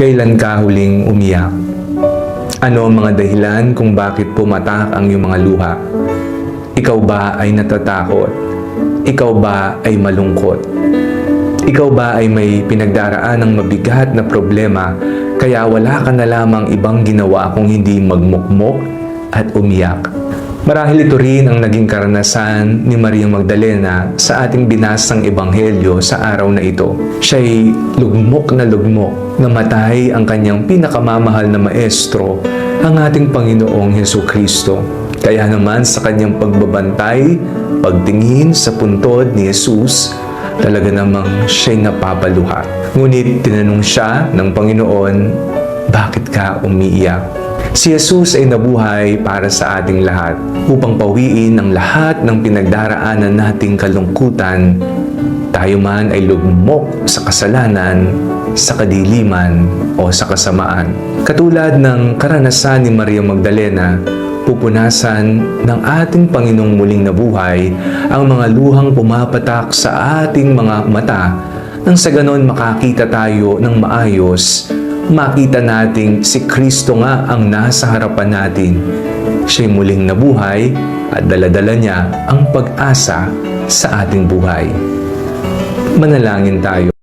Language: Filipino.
Kailan ka huling umiyak? Ano ang mga dahilan kung bakit pumatak ang iyong mga luha? Ikaw ba ay natatakot? Ikaw ba ay malungkot? Ikaw ba ay may pinagdaraan ng mabigat na problema kaya wala ka na lamang ibang ginawa kung hindi magmukmok at umiyak? Marahil ito rin ang naging karanasan ni Maria Magdalena sa ating binasang ebanghelyo sa araw na ito. Siya'y lugmok na lugmok, namatay ang kanyang pinakamamahal na maestro, ang ating Panginoong Heso Kristo. Kaya naman sa kanyang pagbabantay, pagtingin sa puntod ni Jesus, talaga namang siya'y napapaluha. Ngunit tinanong siya ng Panginoon, bakit ka umiiyak? Si Jesus ay nabuhay para sa ating lahat upang pawiin ang lahat ng pinagdaraanan nating kalungkutan. Tayo man ay lugmok sa kasalanan, sa kadiliman o sa kasamaan. Katulad ng karanasan ni Maria Magdalena, pupunasan ng ating Panginoong muling nabuhay ang mga luhang pumapatak sa ating mga mata nang sa ganon makakita tayo ng maayos makita nating si Kristo nga ang nasa harapan natin. Siya'y muling nabuhay at daladala niya ang pag-asa sa ating buhay. Manalangin tayo.